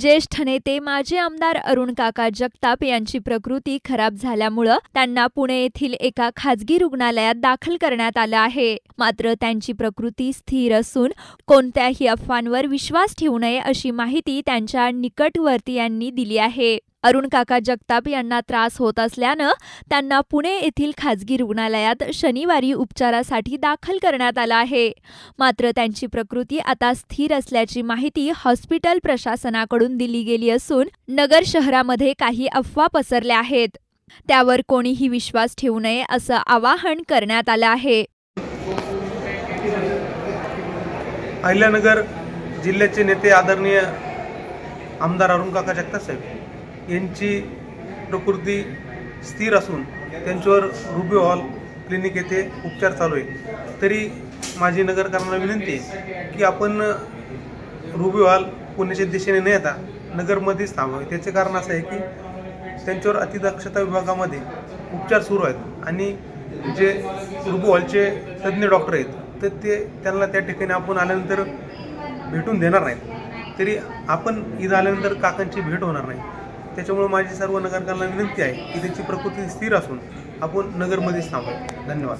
ज्येष्ठ नेते माजी आमदार अरुण काका जगताप यांची प्रकृती खराब झाल्यामुळं त्यांना पुणे येथील एका खाजगी रुग्णालयात दाखल करण्यात आलं आहे. मात्र त्यांची प्रकृती स्थिर असून कोणत्याही अफवांवर विश्वास ठेवू नये अशी माहिती त्यांच्या निकटवर्तीयांनी दिली आहे. अरुण काका जगताप यांना त्रास होत असल्यानं त्यांना पुणे येथील खाजगी रुग्णालयात शनिवारी उपचारासाठी दाखल करण्यात आलं आहे. मात्र त्यांची प्रकृती आता स्थिर असल्याची माहिती हॉस्पिटल प्रशासनाकडून दिली गेली असून नगर शहरामध्ये काही अफवा पसरल्या आहेत. त्यावर कोणीही विश्वास ठेवू नये असं आवाहन करण्यात आलं आहे. अहिल्यानगर जिल्ह्याचे नेते आदरणीय आमदार अरुण काका जगताप साहेब. यांची प्रकृती स्थिर असून त्यांच्यावर रुबी हॉल क्लिनिक येथे उपचार चालू आहे. तरी माझी नगरकरांना विनंती आहे की आपण रुबी हॉल पुण्याच्या दिशेने न येता नगरमध्येच थांबावे. त्याचे कारण असं आहे की त्यांच्यावर अतिदक्षता विभागामध्ये उपचार सुरू आहेत आणि जे रुबी हॉलचे तज्ज्ञ डॉक्टर आहेत तर ते त्यांना त्या ठिकाणी आपण आल्यानंतर भेटून देणार नाहीत. तरी आपण इथं आल्यानंतर काकांची भेट होणार नाही. त्याच्यामुळे माझी सर्व नगरकरांना विनंती आहे की त्यांची प्रकृती स्थिर असून आपण नगरमध्येच थांबू धन्यवाद.